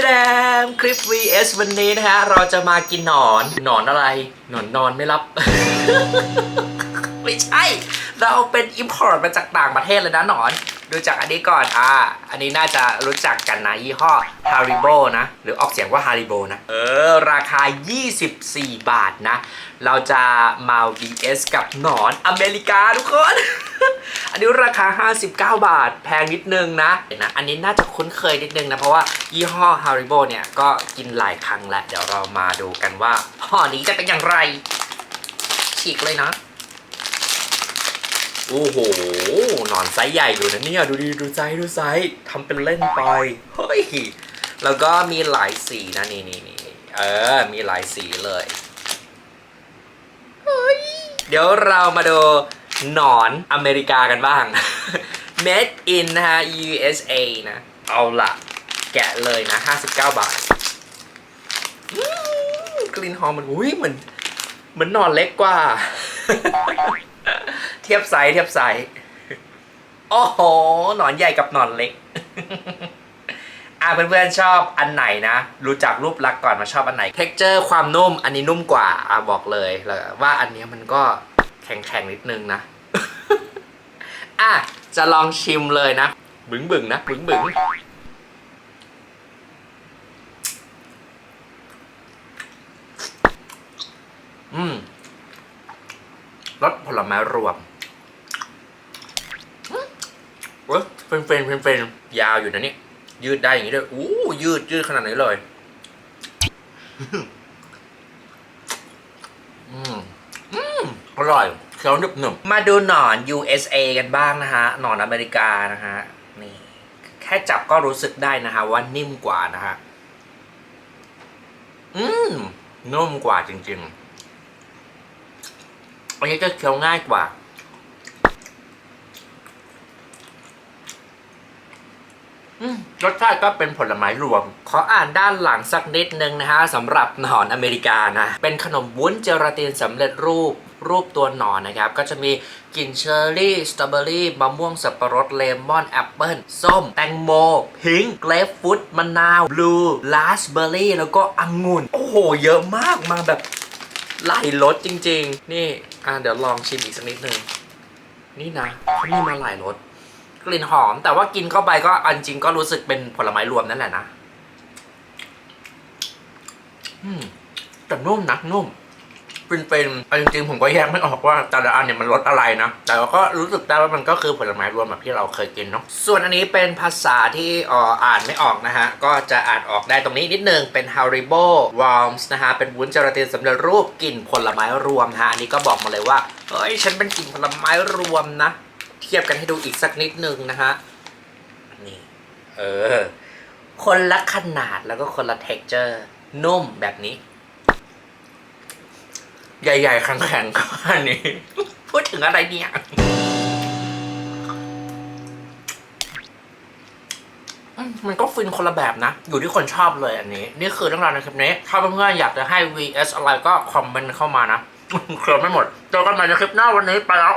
แสดงคลิป vs วันนี้นะฮะ เราจะมากินหนอน หนอนอะไร หนอนนอนไม่รับ ไม่ใช่ เราเป็น import มาจากต่างประเทศเลยนะหนอน ดูจากอันนี้ก่อน อ่า อันนี้น่าจะรู้จักกันนะ ยี่ห้อ Haribo นะ หรือออกเสียงว่า Haribo นะ เออ ราคา 24 บาทนะ เราจะมา vs กับหนอนอเมริกาทุกคน อันนี้ราคา 59 บาท แพงนิดนึงนะเห็นนะอันนี้น่าจะคุ้นเคยนิดนึงนะ เพราะว่ายี่ห้อ Haribo เนี่ยก็กินหลายครั้งแล้ว เดี๋ยวเรามาดูกันว่าห่อนี้จะเป็นอย่างไร ฉีกเลยนะโอ้โห หนอนไซส์ใหญ่อยู่นะเนี่ย ดูดีดูไซส์ดูไซส์ทำเป็นเล่นไป เฮ้ย แล้วก็มีหลายสีนะนี่นี่นี่เออ มีหลายสีเลย เฮ้ย เดี๋ยวเรามาดู หนอนอเมริกากันบ้าง Made in นะฮะ USA นะ เอาละแกะเลยนะ 59 บาทกลิ่นหอมมันอุ้ยเหมือนเหมือนนอนเล็กกว่า เทียบไซส์เทียบไซส์โอ้โหหนอนใหญ่กับหนอนเล็กอ่าเพื่อนๆชอบอันไหนนะ รู้จักรูปลักษณ์ก่อนมาชอบอันไหนเท็กเจอร์ความนุ่มอันนี้นุ่มกว่าอ่าบอกเลยแล้วว่าอันนี้มันก็ แข็งๆนิดนึงนะ อะ จะลองชิมเลยนะ บึ้งบึงๆนะบึ้งบึงๆอืมรสผลไม้รวมเว้ยเฟนเฟนเฟนเฟนยาวอยู่นะนี่ยืดได้อย่างนี้ด้วย อู้ยืดยืดขนาดนี้เลย อืมอืม อร่อยเคี้ยวหนึบหนึบมาดูหนอน USA กันบ้างนะฮะ หนอนอเมริกานะฮะ นี่ แค่จับก็รู้สึกได้นะฮะ ว่านิ่มกว่านะฮะ อืมนุ่มกว่าจริงๆอันนี้จะเคี้ยวง่ายกว่าอืมรสชาติก็เป็นผลไม้รวม ขออ่านด้านหลังสักนิดนึงนะฮะสำหรับหนอนอเมริกานะ เป็นขนมวุ้นเจลาตินสำเร็จรูป รูปตัวหนอนนะครับ ก็จะมีกลิ่นเชอร์รี่ สตรอเบอรี่ มะม่วงสับปะรด เลมอน แอปเปิลส้ม แตงโม พิงค์เกรฟฟรุต มะนาว บลู ลาสเบอร์รี่ แล้วก็องุ่น โอ้โห เยอะมาก มาแบบหลายรสจริง ๆ นี่ อะ เดี๋ยวลองชิมอีกสักนิดนึง นี่นะเขามีมาหลายรส กลิ่นหอม แต่ว่ากินเข้าไปก็อันจริงก็รู้สึกเป็นผลไม้รวมนั่นแหละนะ อืมแต่นุ่มนะนุ่ม เป็นๆอันจริงๆผมก็แยกไม่ออกว่าแต่ละอันเนี่ยมันรสอะไรนะ แต่ก็รู้สึกได้ว่ามันก็คือผลไม้รวมแบบที่เราเคยกินเนาะ ส่วนอันนี้เป็นภาษาที่อ่อานไม่ออกนะฮะ ก็จะอ่านออกได้ตรงนี้นิดนึง เป็น Haribo Worms นะฮะ เป็นวุ้นเจลาตินสำเร็จรูปกลิ่นผลไม้รวมฮะ อันนี้ก็บอกมาเลยว่า เฮ้ย ฉันเป็นกลิ่นผลไม้รวมนะ เทียบกันให้ดูอีกสักนิดนึงนะฮะ นี่ เออ คนละขนาดแล้วก็คนละเท็กเจอร์นุ่มแบบนี้ ใหญ่ๆแข็งๆก็อันนี้ พูดถึงอะไรเนี่ยมมันก็ฟินคนละแบบนะ อยู่ที่คนชอบเลยอันนี้ นี่คือเรื่องราวในคลิปนี้ ถ้าเพื่อนๆอยากจะให้ vs อะไรก็คอมเมนต์เข้ามานะ เคลียร์ไม่หมดเจอกันใหม่ในคลิปหน้าวันนี้ไปแล้ว